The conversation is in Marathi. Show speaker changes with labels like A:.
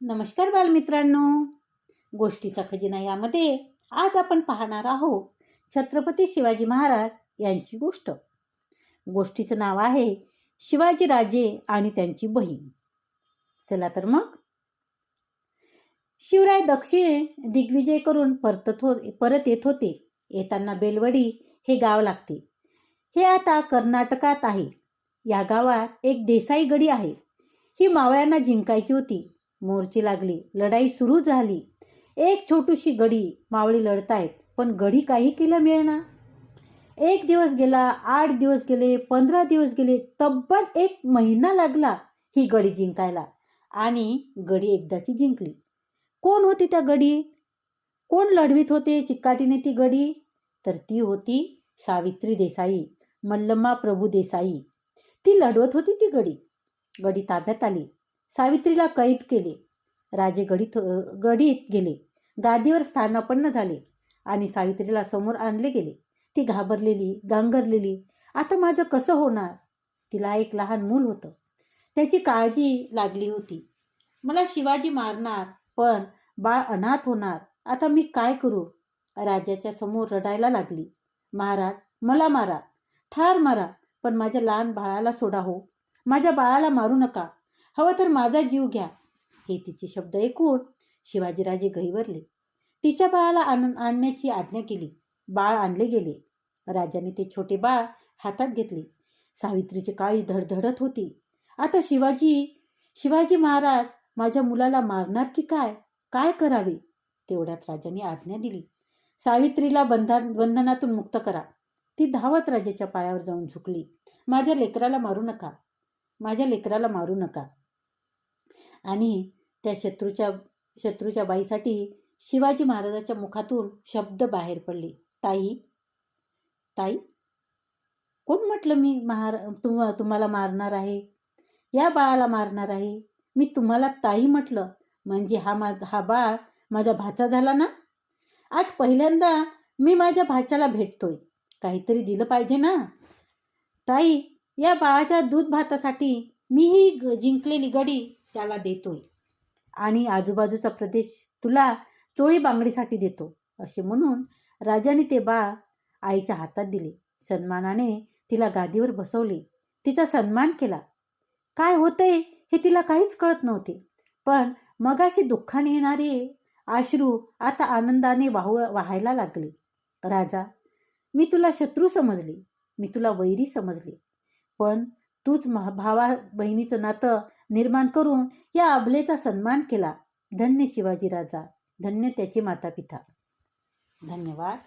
A: नमस्कार बालमित्रांनो. गोष्टीचा खजिना यामध्ये आज आपण पाहणार आहोत छत्रपती शिवाजी महाराज यांची गोष्ट. गोष्टीचं नाव आहे शिवाजीराजे आणि त्यांची बहीण. चला तर मग. शिवराय दक्षिणे दिग्विजय करून परतत हो परत येत होते. येताना बेलवडी हे गाव लागते. हे आता कर्नाटकात आहे. या गावात एक देसाई गडी आहे. ही मावळ्यांना जिंकायची होती. मोर्ची लागली. लढाई सुरू झाली. एक छोटीशी गडी मावळी लढतायत पण गडी काही केलं मिळेना. एक दिवस गेला आठ दिवस गेले पंधरा दिवस गेले तब्बल एक महिना लागला ही गडी जिंकायला. आणि गडी एकदाची जिंकली. कोण होती त्या गडी? कोण लढवीत होते चिकाटीने ती गडी? तर ती होती सावित्री देसाई मल्लम्मा प्रभू देसाई. ती लढवत होती ती गडी. गडी ताब्यात आली. सावित्रीला कैद केले. राजे गडीत गडीत गेले. गादीवर स्थानापन्न झाले आणि सावित्रीला समोर आणले गेले. ती घाबरलेली गांगरलेली आता माझं कसं होणार? तिला एक लहान मूल होतं. त्याची काळजी लागली होती. मला शिवाजी मारणार पण बाळ अनाथ होणार. आता मी काय करू? राजाच्या समोर रडायला लागली. महाराज मला मारा. ठार मारा. पण माझ्या लहान बाळाला सोडा हो. माझ्या बाळाला मारू नका. हवं तर माझा जीव घ्या. हे तिचे शब्द ऐकून शिवाजीराजे गहिवरले तिच्या बाळाला आण आणण्याची आज्ञा केली. बाळ आणले गेले. राजाने ते छोटे बाळ हातात घेतले. सावित्रीची काळी धडधडत होती. आता शिवाजी शिवाजी महाराज माझ्या मुलाला मारणार की काय? काय करावे? तेवढ्यात राजाने आज्ञा दिली. सावित्रीला बंधा बंधनातून मुक्त करा. ती धावत राजाच्या पायावर जाऊन झुकली. माझ्या लेकराला मारू नका. माझ्या लेकराला मारू नका. आणि त्या शत्रूच्या शत्रूच्या बाईसाठी शिवाजी महाराजाच्या मुखातून शब्द बाहेर पडले. ताई ताई कोण म्हटलं मी महार तुम तुम्हाला मारणार आहे? या बाळाला मारणार आहे? मी तुम्हाला ताई म्हटलं. म्हणजे हा मा हा बाळ माझा भाचा झाला ना? आज पहिल्यांदा मी माझ्या भाच्याला भेटतोय. काहीतरी दिलं पाहिजे ना? ताई या बाळाच्या दूध भातासाठी मी ही ग जिंकलेली गडी त्याला देतोय. आणि आजूबाजूचा प्रदेश तुला चोळी बांगडीसाठी देतो असे म्हणून राजाने ते बाळ आईच्या हातात दिले. सन्मानाने तिला गादीवर बसवले. तिचा सन्मान केला. काय होतंय हे तिला काहीच कळत नव्हते. पण मगाशी दुःखाने येणारे आश्रू आता आनंदाने वाहू वाहायला लागले. राजा मी तुला शत्रू समजले. मी तुला वैरी समजले. पण तूच महा भावा बहिणीचं नातं निर्माण करून या अबलेचा सन्मान केला. धन्य शिवाजी राजा. धन्य त्याचे माता पिता धन्यवाद.